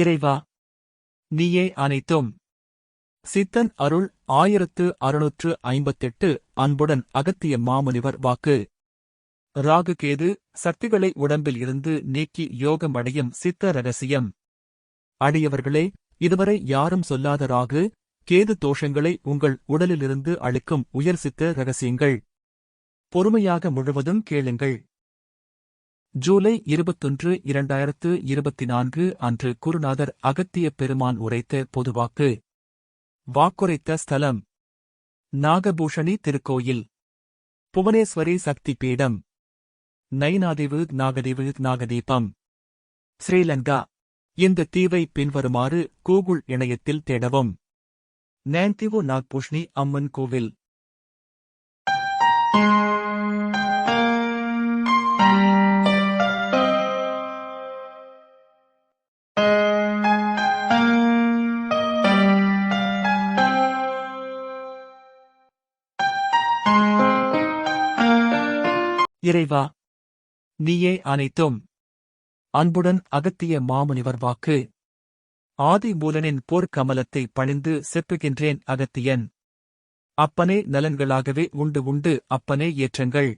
இறைவா நீயே அனைத்தும். சித்தன் அருள் ஆயிரத்து அறுநூற்று ஐம்பத்தெட்டு அன்புடன் அகத்திய மாமுனிவர் வாக்கு. ராகு கேது சக்திகளை உடம்பில் இருந்து நீக்கி யோகம் அடையும் சித்த ரகசியம். அடியவர்களே இதுவரை யாரும் சொல்லாத ராகு கேது தோஷங்களை உங்கள் உடலிலிருந்து அளிக்கும் உயர் சித்த ரகசியங்கள். பொறுமையாக முழுவதும் கேளுங்கள். ஜூலை இருபத்தொன்று இரண்டாயிரத்து இருபத்தி நான்கு அன்று குருநாதர் அகத்திய பெருமான் உரைத்த பொதுவாக்கு வாக்குரைத்த ஸ்தலம். நாகபூஷணி திருக்கோயில். புவனேஸ்வரி சக்தி பீடம் நைனாதேவு நாகதீவு நாகதீபம். ஸ்ரீலங்கா. இந்த தீவை பின்வருமாறு கூகுள் இணையத்தில் தேடவும். நேந்திவு நாக்பூஷ்ணி அம்மன் கோவில். இறைவா நீயே அனைத்தும். அன்புடன் அகத்திய மாமுனிவர் வாக்கு. ஆதி மூலனின் போர்க்கமலத்தை பணிந்து செப்புகின்றேன் அகத்தியன். அப்பனே நலன்களாகவே உண்டு உண்டு அப்பனே ஏற்றங்கள்.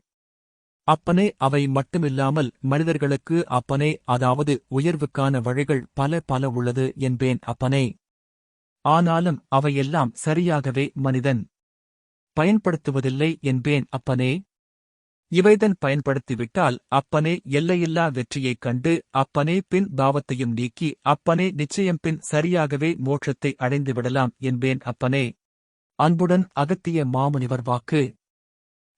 அப்பனே அவை மட்டுமில்லாமல் மனிதர்களுக்கு அப்பனே அதாவது உயர்வுக்கான வழிகள் பல பல உள்ளது என்பேன் அப்பனே. ஆனாலும் அவையெல்லாம் சரியாகவே மனிதன். பயன்படுத்துவதில்லை என்பேன் அப்பனே. இவைதன் பயன்படுத்திவிட்டால் அப்பனே எல்லையில்லா வெற்றியைக் கண்டு அப்பனே பின் பாவத்தையும் நீக்கி அப்பனே நிச்சயம் பின் சரியாகவே மோட்சத்தை அடைந்து விடலாம் என்பேன் அப்பனே. அன்புடன் அகத்திய மாமுனிவர் வாக்கு.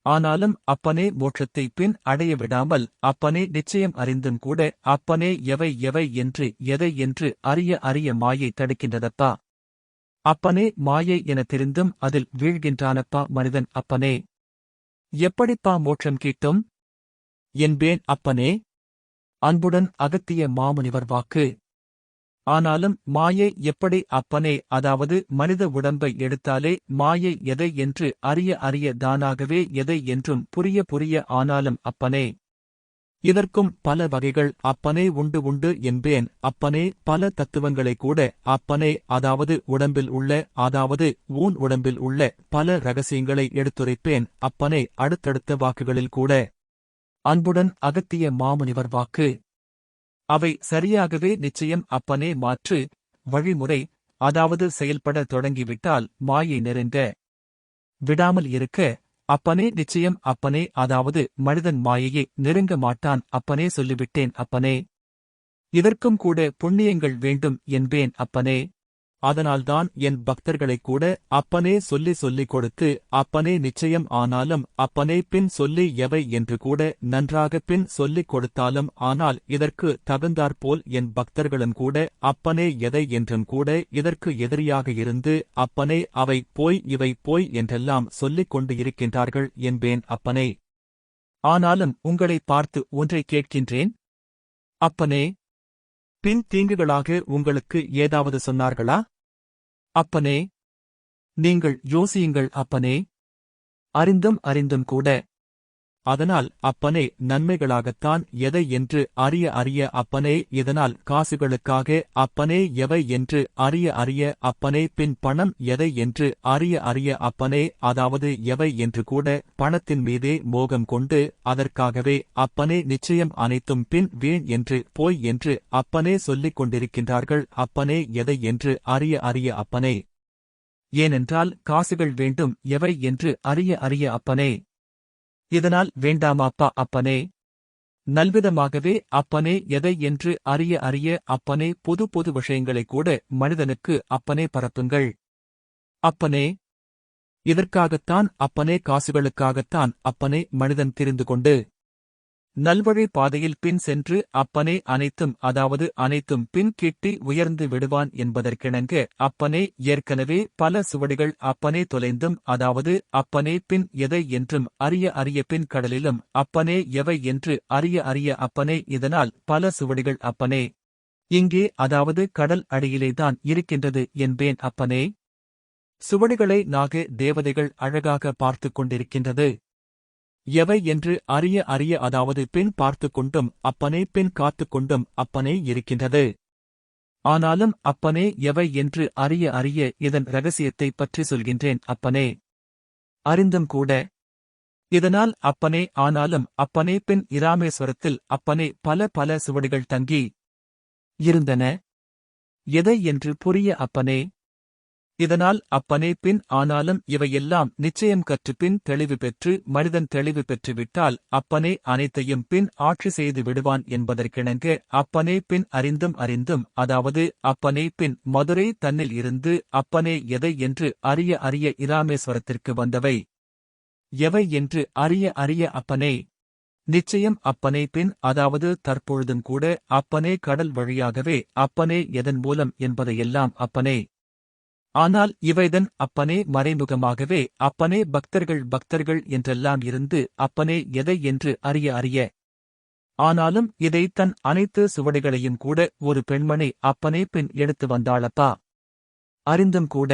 ஆனாலும் அப்பனே மோட்சத்தை பின் அடைய விடாமல் அப்பனே நிச்சயம் அறிந்தும் கூட அப்பனே எவை எவை என்று எதை என்று அறிய அறிய மாயை தடுக்கின்றதப்பா? அப்பனே மாயை என தெரிந்தும் அதில் வீழ்கின்றானப்பா மனிதன் அப்பனே. எப்படிப்பா மோட்சம் கிட்டும்? என்பேன் அப்பனே அன்புடன் அகத்திய மாமுனிவர் வாக்கு. ஆனாலும் மாயை எப்படி அப்பனே அதாவது மனித உடம்பை எடுத்தாலே மாயை எதை என்று அறிய அறிய தானாகவே எதை என்றும் புரிய புரிய ஆனாலும் அப்பனே இதற்கும் பல வகைகள் அப்பனே உண்டு உண்டு என்பேன். அப்பனே பல தத்துவங்களை கூட அப்பனே அதாவது உடம்பில் உள்ள அதாவது ஊன் உடம்பில் உள்ள பல ரகசியங்களை எடுத்துரைப்பேன். அப்பனே அடுத்தடுத்த வாக்குகளில் கூட. அன்புடன் அகத்திய மாமுனிவர் வாக்கு. அவை சரியாகவே நிச்சயம் அப்பனே மாற்று வழிமுறை அதாவது செயல்பட தொடங்கிவிட்டால் மாயை நெருங்க. விடாமல் இருக்க. அப்பனே நிச்சயம் அப்பனே அதாவது மனிதன் மாயையை நெருங்க மாட்டான் அப்பனே சொல்லிவிட்டேன் அப்பனே. இதற்கும் கூட புண்ணியங்கள் வேண்டும் என்பேன் அப்பனே. அதனால்தான் என் பக்தர்களைக் கூட அப்பனே சொல்லி சொல்லிக் கொடுத்து அப்பனே நிச்சயம் ஆனாலும் அப்பனே பின் சொல்லி எவை என்று கூட நன்றாக பின் சொல்லிக் கொடுத்தாலும் ஆனால் இதற்கு தகுந்தாற்போல் என் பக்தர்களும் கூட அப்பனே எதை என்றும் கூட இதற்கு எதிரியாக இருந்து அப்பனே அவை போய் இவை போய் என்றெல்லாம் சொல்லிக் கொண்டு இருக்கின்றார்கள் என்பேன் அப்பனே. ஆனாலும் உங்களை பார்த்து ஒன்றை கேட்கின்றேன்? அப்பனே பின் தீங்குகளாக உங்களுக்கு ஏதாவது சொன்னார்களா? அப்பனே. நீங்கள் யோசியுங்கள் அப்பனே. அறிந்தும் அறிந்தும் கூட அதனால் அப்பனே நன்மைகளாகத்தான் எதை என்று அறிய அறிய அப்பனே இதனால் காசுகளுக்காக அப்பனே எவை என்று அறிய அறிய அப்பனே பின் பணம் எதை என்று அறிய அறிய அப்பனே அதாவது எவை என்று கூட பணத்தின் மீதே மோகம் கொண்டு அதற்காகவே அப்பனே நிச்சயம் அனைத்தும் பின் வீண் என்று போய் என்று அப்பனே சொல்லிக் கொண்டிருக்கின்றார்கள் அப்பனே எதை என்று அறிய அறிய அப்பனே. ஏனென்றால் காசுகள் வேண்டும் எவை என்று அறிய அறிய அப்பனே. இதனால் வேண்டாமாப்பா அப்பனே. நல்விதமாகவே அப்பனே எதை என்று அறிய அறிய அப்பனே புது புது விஷயங்களை கூட மனிதனுக்கு அப்பனே பரப்புங்கள். அப்பனே இதற்காகத்தான் அப்பனே காசுகளுக்காகத்தான் அப்பனே மனிதன் தெரிந்து கொண்டு நல்வழி பாதையில் பின் சென்று அப்பனே அனைத்தும் அதாவது அனைத்தும் பின் கிட்டி உயர்ந்து விடுவான் என்பதற்கிணங்க அப்பனே ஏற்கனவே பல சுவடிகள் அப்பனே தொலைந்தும் அதாவது அப்பனே பின் எதை என்றும் அறிய அறிய பின் கடலிலும் அப்பனே எவை என்று அறிய அறிய அப்பனே இதனால் பல சுவடிகள் அப்பனே. இங்கே அதாவது கடல் அடியிலேதான் இருக்கின்றது என்பேன் அப்பனே. சுவடிகளை நாக தேவதைகள் அழகாக பார்த்துக் கொண்டிருக்கின்றது. எவை என்று அறிய அறிய அதாவது பின் பார்த்துக் கொண்டும் அப்பனே பின் காத்துக் கொண்டும் அப்பனே இருக்கின்றது. ஆனாலும் அப்பனே எவை என்று அறிய அறிய இதன் ரகசியத்தைப் பற்றி சொல்கின்றேன் அப்பனே. அறிந்தும் கூட இதனால் அப்பனே ஆனாலும் அப்பனே பின் இராமேஸ்வரத்தில் அப்பனே பல பல சுவடிகள் தங்கி இருந்தன. எதை என்று புரிய அப்பனே இதனால் அப்பனே பின் ஆனாலும் இவையெல்லாம் நிச்சயம் கற்றுப்பின் தெளிவு பெற்று மனிதன் தெளிவு பெற்றுவிட்டால் அப்பனே அனைத்தையும் பின் ஆட்சி செய்து விடுவான் என்பதற்கிணங்க அப்பனே பின் அறிந்தும் அறிந்தும் அதாவது அப்பனே பின் மதுரை தன்னில் இருந்து அப்பனே எதை என்று அறிய அறிய இராமேஸ்வரத்திற்கு வந்தவை. எவை என்று அறிய அறிய அப்பனே. நிச்சயம் அப்பனே பின் அதாவது தற்பொழுதும் கூட அப்பனே கடல் வழியாகவே அப்பனே எதன் மூலம் என்பதையெல்லாம் அப்பனே. ஆனால் இவைதன் அப்பனே மறைமுகமாகவே அப்பனே பக்தர்கள் பக்தர்கள் என்றெல்லாம் இருந்து அப்பனே எதை என்று அறிய அறிய. ஆனாலும் இதை தன் அனைத்து சுவடிகளையும் கூட ஒரு பெண்மணி அப்பனே பின் எடுத்து வந்தாளப்பா. அறிந்தும் கூட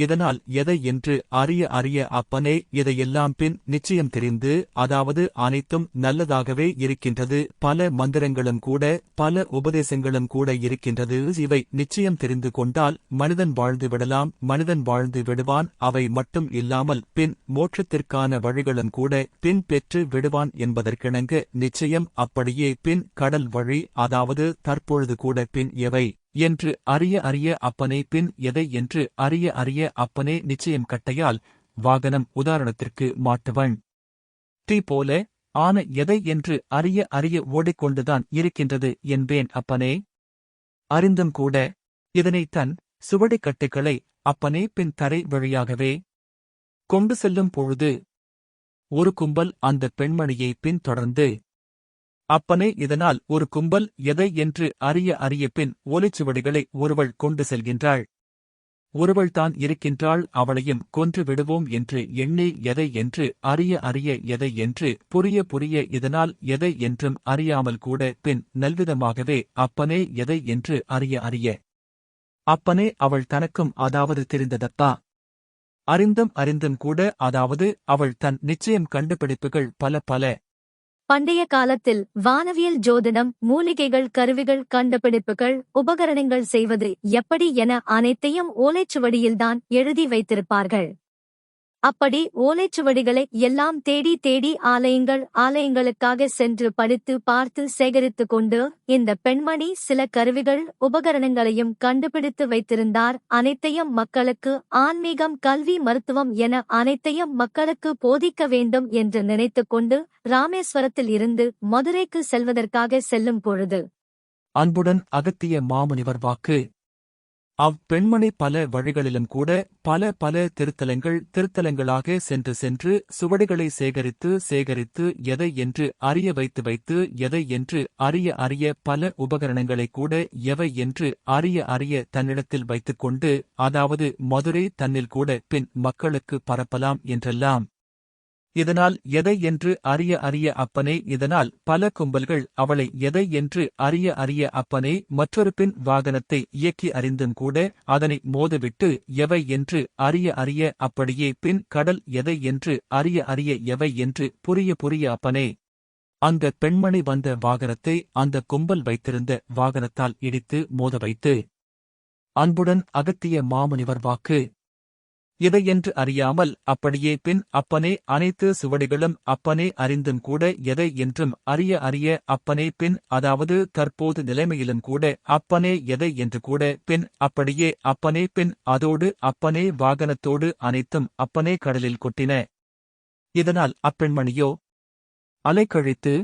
இதனால் எதை என்று அறிய அறிய அப்பனே இதையெல்லாம் பின் நிச்சயம் தெரிந்து அதாவது அனைத்தும் நல்லதாகவே இருக்கின்றது. பல மந்திரங்களும் கூட பல உபதேசங்களும் கூட இருக்கின்றது. இவை நிச்சயம் தெரிந்து கொண்டால் மனிதன் வாழ்ந்து விடலாம். மனிதன் வாழ்ந்து விடுவான் அவை மட்டும் இல்லாமல் பின் மோட்சத்திற்கான வழிகளும் கூட பின் பெற்று விடுவான் என்பதற்கிணங்க நிச்சயம் அப்படியே பின் கடல் வழி அதாவது தற்பொழுது கூட பின் எவை என்று அறிய அறிய அப்பனே பின் எதை என்று அறிய அறிய அப்பனே நிச்சயம் கட்டையால் வாகனம் உதாரணத்திற்கு மாட்டுவன். தீ போல ஆன எதை என்று அறிய அறிய ஓடிக்கொண்டுதான் இருக்கின்றது என்பேன் அப்பனே. அறிந்தும் கூட இதனை தன் சுவடிக்கட்டுகளை அப்பனே பின் தரை வழியாகவே கொண்டு செல்லும் பொழுது ஒரு கும்பல் அந்த பெண்மணியை பின்தொடர்ந்து அப்பனே இதனால் ஒரு கும்பல் எதை என்று அறிய அறிய பின் ஓலைச்சுவடிகளை ஒருவள் கொண்டு செல்கின்றாள். ஒருவள் தான் இருக்கின்றாள் அவளையும் கொன்று விடுவோம் என்று எண்ணி எதை என்று அறிய அறிய எதை என்று புரிய புரிய இதனால் எதை என்றும் அறியாமல் கூட பின் நல்விதமாகவே அப்பனே எதை என்று அறிய அறிய. அப்பனே அவள் தனக்கும் அதாவது தெரிந்ததப்பா? அறிந்தும் அறிந்தும் கூட அதாவது அவள் தன் நிச்சயம் கண்டுபிடிப்புகள் பல பல பண்டைய காலத்தில் வானவியல் ஜோதிடம் மூலிகைகள் கருவிகள் கண்டுபிடிப்புகள் உபகரணங்கள் செய்வது எப்படி என அனைத்தையும் ஓலைச்சுவடியில்தான் எழுதி வைத்திருப்பார்கள். அப்படி ஓலைச்சுவடிகளை எல்லாம் தேடி தேடி ஆலயங்கள் ஆலயங்களுக்காக சென்று படித்து பார்த்து சேகரித்து கொண்டு இந்த பெண்மணி சில கருவிகள் உபகரணங்களையும் கண்டுபிடித்து வைத்திருந்தார். அனைத்தையும் மக்களுக்கு ஆன்மீகம் கல்வி மருத்துவம் என அனைத்தையும் மக்களுக்கு போதிக்க வேண்டும் என்று நினைத்துக் கொண்டு ராமேஸ்வரத்தில் இருந்து மதுரைக்கு செல்வதற்காக செல்லும் பொழுது. அன்புடன் அகத்திய மாமுனிவர் வாக்கு. அவ்வெண்மணி பல வழிகளிலும் கூட பல பல திருத்தலங்கள் திருத்தலங்களாக சென்று சென்று சுவடிகளை சேகரித்து சேகரித்து எதை என்று அறிய வைத்து வைத்து எதை என்று அறிய அறிய பல உபகரணங்களை கூட எவை என்று அறிய அறிய தன்னிடத்தில் வைத்துக்கொண்டு அதாவது மதுரை தன்னில் கூட பின் மக்களுக்கு பரப்பலாம் என்றெல்லாம் இதனால் எதை என்று அறிய அறிய அப்பனே இதனால் பல கும்பல்கள் அவளை எதை என்று அறிய அறிய அப்பனே மற்றொரு பின் வாகனத்தை இயக்கி அறிந்தும் கூட அதனை மோதவிட்டு எவை என்று அறிய அறிய அப்படியே பின் கடல் எதை என்று அறிய அறிய எவை என்று புரிய புரிய அப்பனே. அந்த பெண்மணி வந்த வாகனத்தை அந்த கும்பல் வைத்திருந்த வாகனத்தால் இடித்து மோத வைத்து அன்புடன் அகத்திய மாமுனிவர் வாக்கு இதையென்று அறியாமல் அப்படியே பின் அப்பனே அனைத்து சுவடிகளும் அப்பனே அறிந்தும் கூட எதை என்றும் அறிய அறிய அப்பனே பின் அதாவது தற்போது நிலைமையிலும் கூட அப்பனே எதை என்று கூட பின் அப்படியே அப்பனே பின் அதோடு அப்பனே வாகனத்தோடு அனைத்தும் அப்பனே கடலில் கொட்டின. இதனால் அப்பெண்மணியோ அலைக்கழித்து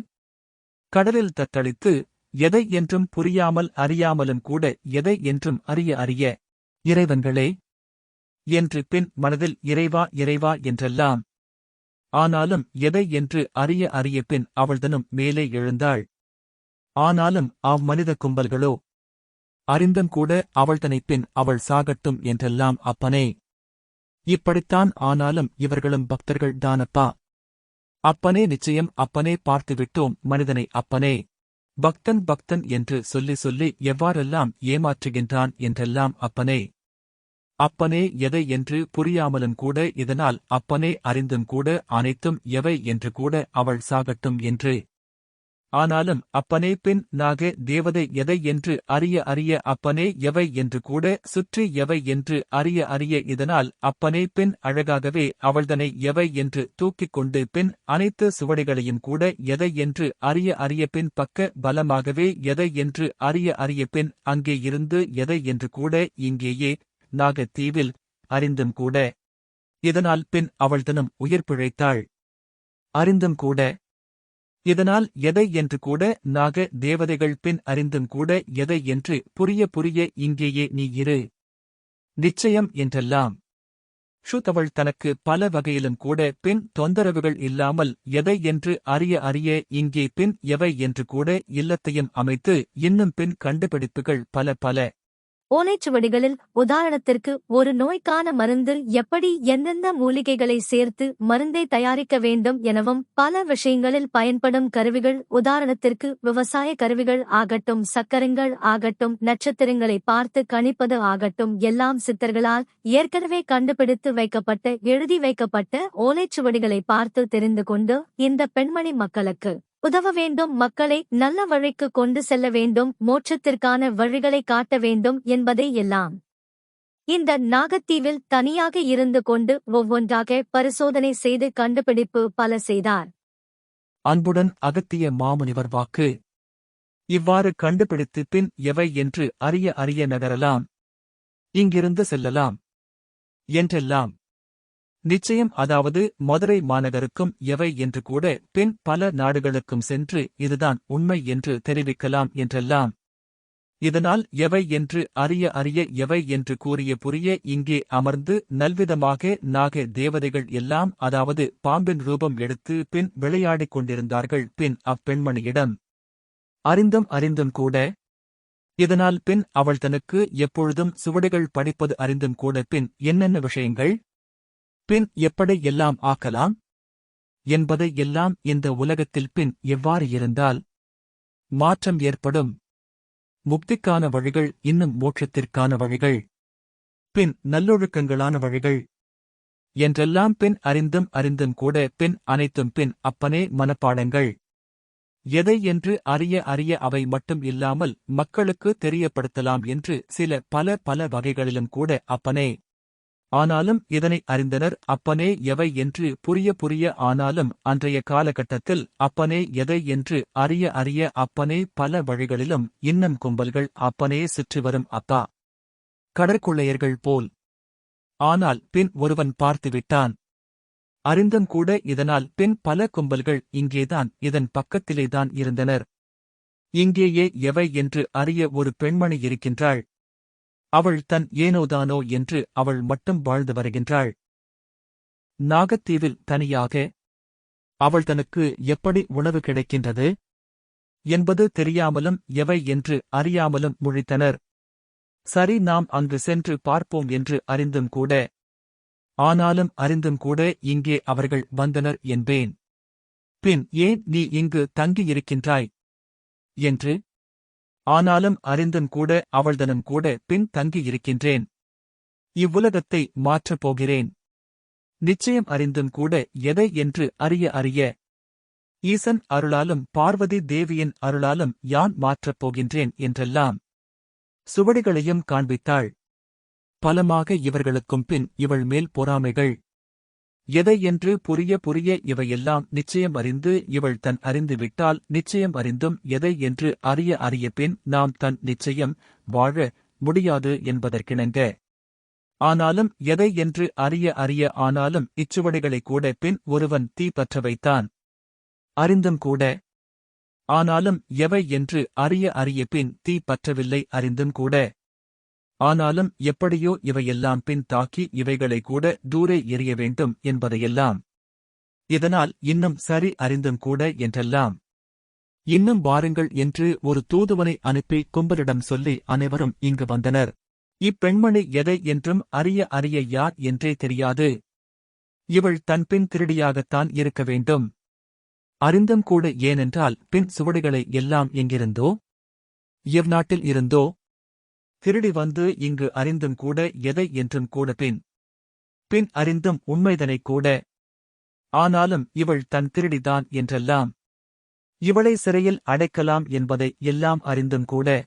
கடலில் தத்தளித்து எதை என்றும் புரியாமல் அறியாமலும் கூட எதை என்றும் அறிய அறிய இறைவன்களே என்று பின் மனதில் இறைவா இறைவா என்றெல்லாம். ஆனாலும் எதை என்று அறிய அறிய பின் அவள்தனும் மேலே எழுந்தாள். ஆனாலும் அம்மனித கும்பல்களோ அறிந்தும் கூட அவள்தனைப் பின் அவள் சாகட்டும் என்றெல்லாம் அப்பனே. இப்படித்தான் ஆனாலும் இவர்களும் பக்தர்கள் தானப்பா? அப்பனே நிச்சயம் அப்பனே பார்த்துவிட்டோம் மனிதனை அப்பனே. பக்தன் பக்தன் என்று சொல்லி சொல்லி எவ்வாறெல்லாம் ஏமாற்றுகின்றான் என்றெல்லாம் அப்பனே. அப்பனே எதை என்று புரியாமலும் கூட இதனால் அப்பனே அறிந்தும் கூட அனைத்தும் எவை என்று கூட அவள் சாகட்டும் என்று. ஆனாலும் அப்பனே பின் நாக தேவதை எதை என்று அறிய அறிய அப்பனே எவை என்று கூட சுற்றி எவை என்று அறிய அறிய இதனால் அப்பனே பின் அழகாகவே அவள்தனை எவை என்று தூக்கிக் கொண்டு பின் அனைத்து சுவடிகளையும் கூட எதை என்று அறிய அறிய பின் பக்க பலமாகவே எதை என்று அறிய அறிய பின் அங்கே இருந்து எதை என்று கூட இங்கேயே நாகத்தீவில் அறிந்தும் கூட. இதனால் பின் அவள் தினம் உயிர் பிழைத்தாள். அறிந்தும் கூட. இதனால் எதை என்று கூட நாக தேவதைகள் பின் அறிந்தும் கூட எதை என்று புரிய புரிய இங்கேயே நீ இரு. நிச்சயம் என்றெல்லாம். ஷுத் அவள் தனக்கு பல வகையிலும் கூட பின் தொந்தரவுகள் இல்லாமல் எதை என்று அறிய அறிய இங்கே பின் எவை என்று கூட இல்லத்தையும் அமைத்து இன்னும் பின் கண்டுபிடிப்புகள் பல பல. ஓலைச்சுவடிகளில் உதாரணத்திற்கு ஒரு நோய்க்கான மருந்து எப்படி எந்தெந்த மூலிகைகளை சேர்த்து மருந்தை தயாரிக்க வேண்டும் எனவும் பல விஷயங்களில் பயன்படும் கருவிகள் உதாரணத்திற்கு விவசாய கருவிகள் ஆகட்டும் சக்கரங்கள் ஆகட்டும் நட்சத்திரங்களை பார்த்து கணிப்பது ஆகட்டும் எல்லாம் சித்தர்களால் ஏற்கனவே கண்டுபிடித்து வைக்கப்பட்ட எழுதி வைக்கப்பட்ட ஓலைச்சுவடிகளை பார்த்து தெரிந்து கொண்டு இந்த பெண்மணி மக்களுக்கு உதவ வேண்டும் மக்களை நல்ல வழிக்கு கொண்டு செல்ல வேண்டும் மோட்சத்திற்கான வழிகளை காட்ட வேண்டும் என்பதை எல்லாம். இந்த நாகத்தீவில் தனியாக இருந்து கொண்டு ஒவ்வொன்றாக பரிசோதனை செய்து கண்டுபிடிப்பு பல செய்தார். அன்புடன் அகத்திய மாமுனிவர் வாக்கு. இவ்வாறு கண்டுபிடித்து பின் எவை என்று அறிய அறிய நகரலாம். இங்கிருந்து செல்லலாம். என்றெல்லாம். நிச்சயம் அதாவது மதுரை மாநகருக்கும் எவை என்று கூட பின் பல நாடுகளுக்கும் சென்று இதுதான் உண்மை என்று தெரிவிக்கலாம் என்றெல்லாம். இதனால் எவை என்று அறிய அறிய எவை என்று கூறிய புரிய இங்கே அமர்ந்து நல்விதமாக நாக தேவதைகள் எல்லாம் அதாவது பாம்பின் ரூபம் எடுத்து பின் விளையாடிக் கொண்டிருந்தார்கள் பின் அப்பெண்மணியிடம். அறிந்தும் அறிந்தும் கூட. இதனால் பின் அவள் தனக்கு எப்பொழுதும் சுவடுகள் படிப்பது அறிந்தும் கூட பின் என்னென்ன விஷயங்கள்? பின் எப்படி எல்லாம் ஆக்கலாம்? என்பதை எல்லாம் இந்த உலகத்தில் பின் எவ்வாறு இருந்தால்? மாற்றம் ஏற்படும். முக்திக்கான வழிகள் இன்னும் மோட்சத்திற்கான வழிகள். பின் நல்லொழுக்கங்களான வழிகள். என்றெல்லாம் பின் அறிந்தும் அறிந்தும் கூட பின் அனைத்தும் பின் அப்பனே மனப்பாடங்கள். எதை என்று அறிய அறிய அவை மட்டும் இல்லாமல் மக்களுக்கு தெரியப்படுத்தலாம் என்று சில பல பல வகைகளிலும் கூட அப்பனே ஆனாலும் இதனை அறிந்தனர் அப்பனே எவை என்று புரிய புரிய ஆனாலும் அன்றைய காலகட்டத்தில் அப்பனே எதை என்று அறிய அறிய அப்பனே பல வழிகளிலும் இன்னும் கும்பல்கள் அப்பனே சுற்றி வரும் அப்பா. கடற்கொள்ளையர்கள் போல். ஆனால் பின் ஒருவன் பார்த்துவிட்டான் அறிந்தும் கூட இதனால் பின் பல கும்பல்கள் இங்கேதான் இதன் பக்கத்திலேதான் இருந்தனர். இங்கேயே எவை என்று அறிய ஒரு பெண்மணி இருக்கின்றாள். அவள் தன் ஏனோதானோ என்று அவள் மட்டும் வாழ்ந்து வருகின்றாள். நாகத்தீவில் தனியாக அவள் தனக்கு எப்படி உணவு கிடைக்கின்றது? என்பது தெரியாமலும் எவை என்று அறியாமலும் முழித்தனர். சரி நாம் அங்கு சென்று பார்ப்போம் என்று அறிந்தும் கூட ஆனாலும் அறிந்தும் கூட இங்கே அவர்கள் வந்தனர் என்பேன். பின் ஏன் நீ இங்கு தங்கியிருக்கின்றாய்? என்று ஆனாலும் அறிந்தும் கூட அவள்தனும் கூட பின் தங்கியிருக்கின்றேன். இவ்வுலகத்தை மாற்றப் போகிறேன். நிச்சயம் அறிந்தும் கூட எதை என்று அறிய அறிய ஈசன் அருளாலும் பார்வதி தேவியின் அருளாலும் யான் மாற்றப் போகின்றேன் என்றெல்லாம் சுவடிகளையும் காண்பித்தாள். பலமாக இவர்களுக்கும் பின் இவள் மேல் பொறாமைகள் எதை என்று புரிய புரிய இவையெல்லாம் நிச்சயம் அறிந்து இவள் தன் அறிந்து விட்டால் நிச்சயம் அறிந்தும் எதை என்று அறிய அறிய பின் நாம் தன் நிச்சயம் வாழ முடியாது என்பதற்கிணங்க. ஆனாலும் எதை என்று அறிய அறிய ஆனாலும் இச்சுவடிகளை கூட பின் ஒருவன் தீ பற்ற வைத்தான் அறிந்தும் கூட. ஆனாலும் எவை என்று அறிய அறிய பின் தீ பற்றவில்லை அறிந்தும் கூட. ஆனாலும் எப்படியோ இவையெல்லாம் பின் தாக்கி இவைகளை கூட தூரே எறிய வேண்டும் என்பதையெல்லாம். இதனால் இன்னும் சரி அறிந்தும் கூட என்றெல்லாம். இன்னும் வாருங்கள் என்று ஒரு தூதுவனை அனுப்பி கும்பலிடம் சொல்லி அனைவரும் இங்கு வந்தனர். இப்பெண்மணி எதை என்றும் அறிய அறிய யார் என்றே தெரியாது. இவள் தன்பின் திருடியாகத்தான் இருக்க வேண்டும். அறிந்தும் கூட ஏனென்றால் பின் சுவடுகளை எல்லாம் எங்கிருந்தோ? எவ்நாட்டில் இருந்தோ? திருடி வந்து இங்கு அறிந்தும் கூட எதை என்றும் கூட பின் பின் அறிந்தும் உண்மைதனைக் கூட. ஆனாலும் இவள் தன் திருடிதான் என்றெல்லாம். இவளை சிறையில் அடைக்கலாம் என்பதை எல்லாம் அறிந்தும் கூட.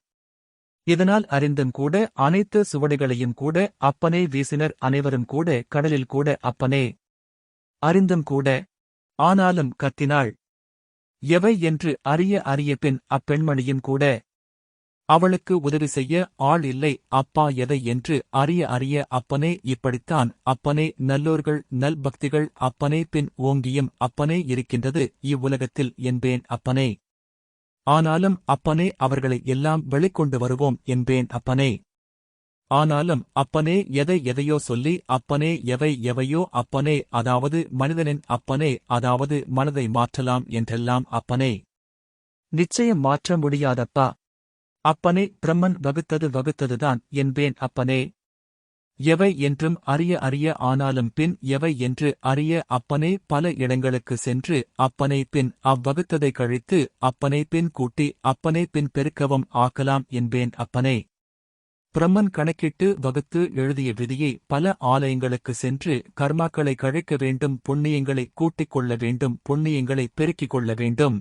இதனால் அறிந்தும் கூட அனைத்து சுவடுகளையும் கூட அப்பனே வீசினர் அனைவரும் கூட கடலில் கூட அப்பனே. அறிந்தும் கூட. ஆனாலும் கத்தினாள். எவை என்று அறிய அறிய பின் அப்பெண்மணியும் கூட. அவளுக்கு உதவி செய்ய ஆள் இல்லை அப்பா எதை என்று அறிய அறிய அப்பனே இப்படித்தான் அப்பனே நல்லோர்கள் நல்பக்திகள் அப்பனே பின் ஓங்கியும் அப்பனே இருக்கின்றது இவ்வுலகத்தில் என்பேன் அப்பனே. ஆனாலும் அப்பனே அவர்களை எல்லாம் வெளிக்கொண்டு வருவோம் என்பேன் அப்பனே. ஆனாலும் அப்பனே எதை எதையோ சொல்லி அப்பனே எவை எவையோ அப்பனே அதாவது மனிதனின் அப்பனே அதாவது மனதை மாற்றலாம் என்றெல்லாம் அப்பனே. நிச்சயம் மாற்ற முடியாதப்பா. அப்பனே பிரம்மன் வகுத்தது வகுத்ததுதான் என்பேன் அப்பனே. எவை என்றும் அறிய அறிய ஆனாலும் பின் எவை என்று அறிய அப்பனே பல இடங்களுக்கு சென்று அப்பனை பின் அவ்வகுத்ததை கழித்து அப்பனை பின் கூட்டி அப்பனை பின் பெருக்கவும் ஆக்கலாம் என்பேன் அப்பனே. பிரம்மன் கணக்கிட்டு வகுத்து எழுதிய விதியை பல ஆலயங்களுக்கு சென்று கர்மாக்களை கழிக்க வேண்டும் புண்ணியங்களை கூட்டிக் கொள்ள வேண்டும் புண்ணியங்களை பெருக்கிக் கொள்ள வேண்டும்.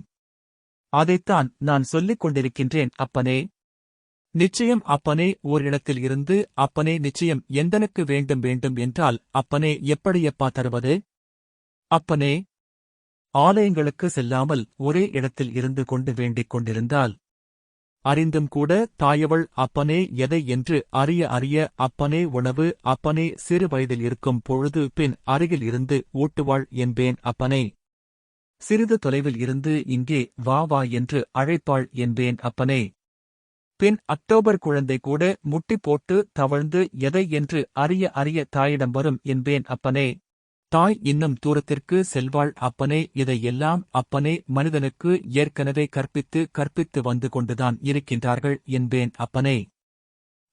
அதைத்தான் நான் சொல்லிக் கொண்டிருக்கின்றேன் அப்பனே. நிச்சயம் அப்பனே ஓரிடத்தில் இருந்து அப்பனே நிச்சயம் எந்தனுக்கு வேண்டும் வேண்டும் என்றால் அப்பனே எப்படியப்பா தருவது? அப்பனே ஆலயங்களுக்கு செல்லாமல் ஒரே இடத்தில் இருந்து கொண்டு வேண்டிக் கொண்டிருந்தால் அறிந்தும் கூட தாயவள் அப்பனே எதை என்று அறிய அறிய அப்பனே உணவு அப்பனே சிறு வயதில் இருக்கும் பொழுது பின் அருகில் இருந்து ஊட்டுவாள் என்பேன் அப்பனே. சிறிது தொலைவில் இருந்து இங்கே வா வா என்று அழைப்பாள் என்பேன் அப்பனே. பின் அக்டோபர் குழந்தை கூட முட்டி போட்டு தவழ்ந்து எதை என்று அறிய அறிய தாயிடம் வரும் என்பேன் அப்பனே. தாய் இன்னும் தூரத்திற்கு செல்வாள் அப்பனே இதையெல்லாம் அப்பனே மனிதனுக்கு ஏற்கனவே கற்பித்து கற்பித்து வந்து கொண்டுதான் இருக்கின்றார்கள் என்பேன் அப்பனே.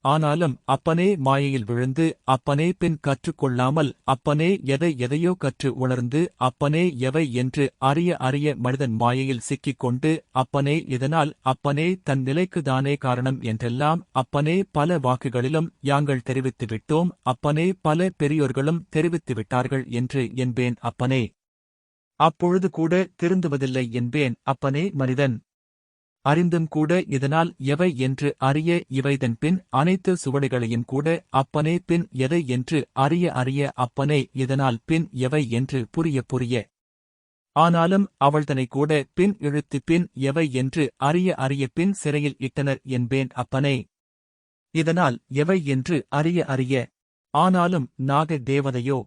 ஆனாலும் அப்பனே மாயையில் விழுந்து அப்பனே பின் கற்றுக்கொள்ளாமல் அப்பனே எதை எதையோ கற்று உணர்ந்து அப்பனே எவை என்று அறிய அறிய மனிதன் மாயையில் சிக்கிக்கொண்டு அப்பனே இதனால் அப்பனே தன் நிலைக்குதானே காரணம் என்றெல்லாம் அப்பனே பல வாக்குகளிலும் யாங்கள் தெரிவித்து விட்டோம். அப்பனே பல பெரியோர்களும் தெரிவித்து விட்டார்கள் என்று என்பேன் அப்பனே. அப்பொழுது கூட திருந்துவதில்லை என்பேன் அப்பனே மனிதன். அறிந்தும் கூட இதனால் எவை என்று அறிய இவைதன் பின் அனைத்து சுவடுகளையும் கூட அப்பனே பின் எதை என்று அறிய அறிய அப்பனே இதனால் பின் எவை என்று புரிய புரிய. ஆனாலும் அவள்தனை கூட பின் இழுத்து பின் எவை என்று அறிய அறிய பின் சிறையில் இட்டனர் என்பேன் அப்பனே. இதனால் எவை என்று அறிய அறிய. ஆனாலும் நாக தேவதையோ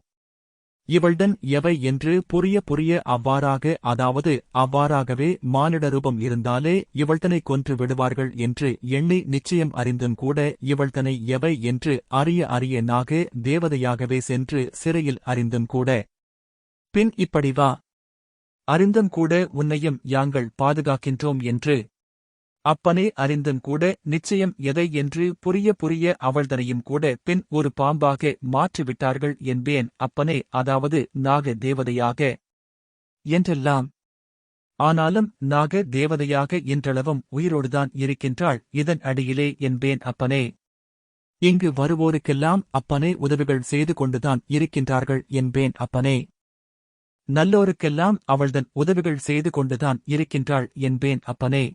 இவள்டன் எவை என்று புரிய புரிய அவ்வாறாக அதாவது அவ்வாறாகவே மானிட ரூபம் இருந்தாலே இவள்தனை கொன்று விடுவார்கள் என்று எண்ணி நிச்சயம் அறிந்தும் கூட இவள்தனை எவை என்று அறிய அறிய நாக தேவதையாகவே சென்று சிறையில் அறிந்தும் கூட. பின் இப்படி வா. அறிந்தும் கூட உன்னையும் யாங்கள் பாதுகாக்கின்றோம் என்று அப்பனே அறிந்தும் கூட நிச்சயம் எதை என்று புரிய புரிய அவள்தனையும் கூட பின் ஒரு பாம்பாக மாற்றிவிட்டார்கள் என்பேன். அப்பனே அதாவது நாக தேவதையாக என்றெல்லாம். ஆனாலும் நாக தேவதையாக இன்றளவும் உயிரோடுதான் இருக்கின்றாள். இதன் அடியிலே என்பேன் அப்பனே. இங்கு வருவோருக்கெல்லாம் அப்பனே உதவிகள் செய்து கொண்டுதான் இருக்கின்றார்கள் என்பேன் அப்பனே. நல்லோருக்கெல்லாம் அவள்தன் உதவிகள் செய்து கொண்டுதான் இருக்கின்றாள் என்பேன் அப்பனே.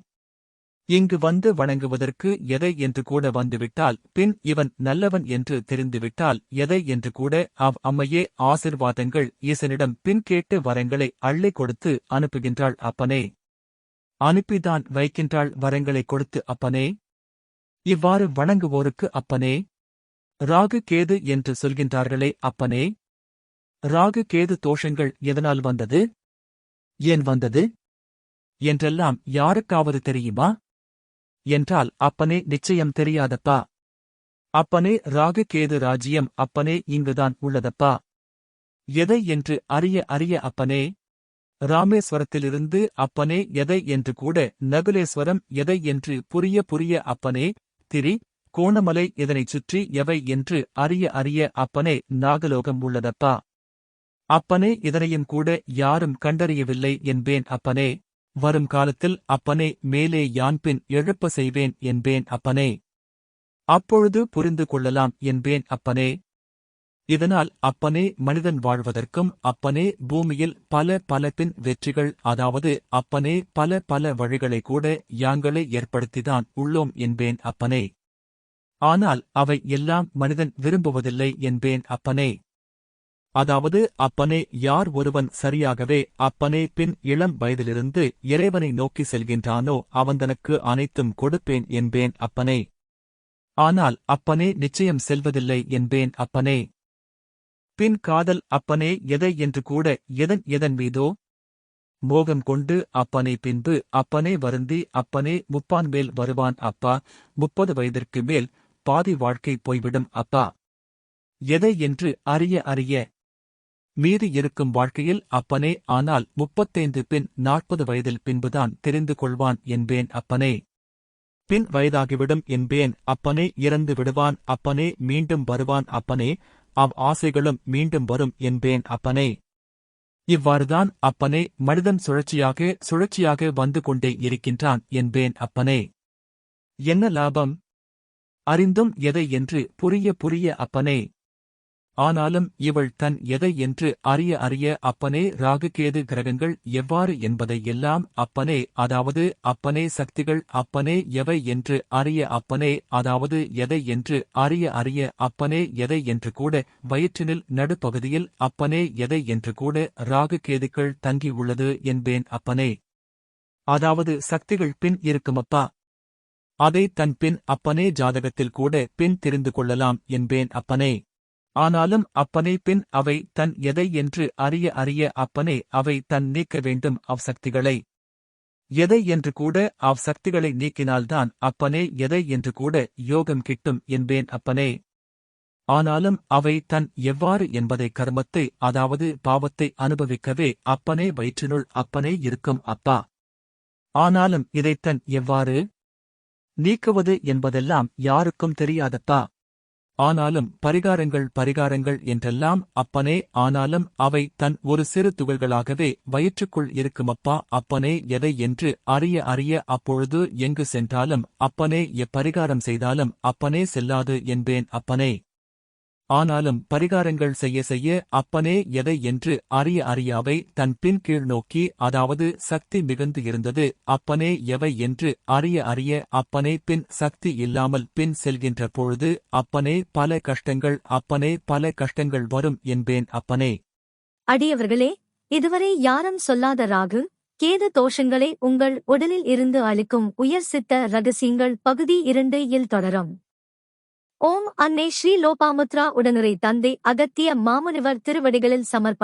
இங்கு வந்து வணங்குவதற்கு எதை என்று கூட வந்துவிட்டால் பின் இவன் நல்லவன் என்று தெரிந்துவிட்டால் எதை என்று கூட அவ் அம்மையே ஆசிர்வாதங்கள் ஈசனிடம் பின் கேட்டு வரங்களை அள்ளி கொடுத்து அனுப்புகின்றாள் அப்பனே. அனுப்பிதான் வைக்கின்றாள் வரங்களை கொடுத்து அப்பனே. இவ்வாறு வணங்குவோருக்கு அப்பனே. ராகு கேது என்று சொல்கின்றார்களே அப்பனே. ராகு கேது தோஷங்கள் எதனால் வந்தது? ஏன் வந்தது? என்றெல்லாம் யாருக்காவது தெரியுமா? என்றால் அப்பனே நிச்சயம் தெரியாதப்பா. அப்பனே ராகு கேது ராஜ்யம் அப்பனே இங்குதான் உள்ளதப்பா. எதை என்று அறிய அறிய அப்பனே? ராமேஸ்வரத்திலிருந்து அப்பனே எதை என்று கூட நகுலேஸ்வரம் எதை என்று புரிய புரிய அப்பனே? திரி கோணமலை இதனைச் சுற்றி எவை என்று அறிய அறிய அப்பனே நாகலோகம் உள்ளதப்பா. அப்பனே இதனையும் கூட யாரும் கண்டறியவில்லை என்பேன் அப்பனே. வரும் காலத்தில் அப்பனே மேலே யான்பின் எழுப்ப செய்வேன் என்பேன் அப்பனே. அப்பொழுது புரிந்து கொள்ளலாம் என்பேன் அப்பனே. இதனால் அப்பனே மனிதன் வாழ்வதற்கும் அப்பனே பூமியில் பல பல பின் வெற்றிகள் அதாவது அப்பனே பல பல வழிகளை கூட யாங்களே ஏற்படுத்திதான் உள்ளோம் என்பேன் அப்பனே. ஆனால் அவை எல்லாம் மனிதன் விரும்புவதில்லை என்பேன் அப்பனே. அதாவது அப்பனே யார் ஒருவன் சரியாகவே அப்பனே பின் இளம் வயதிலிருந்து இறைவனை நோக்கி செல்கின்றானோ அவந்தனுக்கு அனைத்தும் கொடுப்பேன் என்பேன் அப்பனே. ஆனால் அப்பனே நிச்சயம் செல்வதில்லை என்பேன் அப்பனே. பின் காதல் அப்பனே எதை என்று கூட எதன் எதன் மீதோ? மோகம் கொண்டு அப்பனை பின்பு அப்பனே வருந்தி அப்பனே முப்பான் மேல் வருவான் அப்பா. முப்பது வயதிற்கு மேல் பாதி வாழ்க்கை போய்விடும் அப்பா. எதை என்று அறிய அறிய மீறி இருக்கும் வாழ்க்கையில் அப்பனே ஆனால் முப்பத்தைந்து பின் நாற்பது வயதில் பின்புதான் தெரிந்து கொள்வான் என்பேன் அப்பனே. பின் வயதாகிவிடும் என்பேன் அப்பனே இறந்து விடுவான் அப்பனே மீண்டும் வருவான் அப்பனே அவ் ஆசைகளும் மீண்டும் வரும் என்பேன் அப்பனே. இவ்வாறுதான் அப்பனே மனிதன் சுழற்சியாக சுழற்சியாக வந்து கொண்டே இருக்கின்றான் என்பேன் அப்பனே. என்ன லாபம்? அறிந்தும் எதை என்று புரிய புரிய அப்பனே. ஆனாலும் இவள் தன் எதை என்று அறிய அறிய அப்பனே ராகுகேது கிரகங்கள் எவ்வாறு என்பதை எல்லாம் அப்பனே அதாவது அப்பனே சக்திகள் அப்பனே எவை என்று அறிய அப்பனே அதாவது எதை என்று அறிய அறிய அப்பனே எதை என்று கூட வயிற்றினில் நடுப்பகுதியில் அப்பனே எதை என்று கூட ராகுகேதுக்கள் தங்கியுள்ளது என்பேன் அப்பனே. அதாவது சக்திகள் பின் இருக்குமப்பா? அதை தன் பின் அப்பனே ஜாதகத்தில் கூட பின் தெரிந்து கொள்ளலாம் என்பேன் அப்பனே. ஆனாலும் அப்பனே பின் அவை தன் எதை என்று அறிய அறிய அப்பனே அவை தன் நீக்க வேண்டும் அவ்சக்திகளை. எதை என்று கூட அவ்சக்திகளை நீக்கினால்தான் அப்பனே எதை என்று கூட யோகம் கிட்டும் என்பேன் அப்பனே. ஆனாலும் அவை தன் எவ்வாறு என்பதை கர்மத்தை அதாவது பாவத்தை அனுபவிக்கவே அப்பனே வயிற்றினுள் அப்பனே இருக்கும் அப்பா. ஆனாலும் இதைத்தன் எவ்வாறு? நீக்குவது என்பதெல்லாம் யாருக்கும் தெரியாதப்பா. ஆனாலும் பரிகாரங்கள் பரிகாரங்கள் என்றெல்லாம் அப்பனே ஆனாலும் அவை தன் ஒரு சிறு துகள்களாகவே வயிற்றுக்குள் இருக்குமப்பா அப்பனே எதை என்று அறிய அறிய அப்பொழுது எங்கு சென்றாலும் அப்பனே எப்பரிகாரம் செய்தாலும் அப்பனே செல்லாது என்பேன் அப்பனே. ஆனாலும் பரிகாரங்கள் செய்ய செய்ய அப்பனே எதை என்று அறிய அறியாவை தன் பின் கீழ் நோக்கி அதாவது சக்தி மிகுந்து இருந்தது அப்பனே எவை என்று அறிய அறிய அப்பனே பின் சக்தி இல்லாமல் பின் செல்கின்ற பொழுது அப்பனே பல கஷ்டங்கள் அப்பனே பல கஷ்டங்கள் வரும் என்பேன் அப்பனே. அடியவர்களே இதுவரை யாரும் சொல்லாத ராகு கேது தோஷங்களை உங்கள் உடலில் இருந்து அளிக்கும் உயர் சித்த ரகசியங்கள் பகுதி இரண்டு இல் தொடரும். ஓம் அன்னை ஸ்ரீ லோபாமுத்ரா உடனுரை தந்தை அகத்திய மாமுனிவர் திருவடிகளில் சமர்ப்ப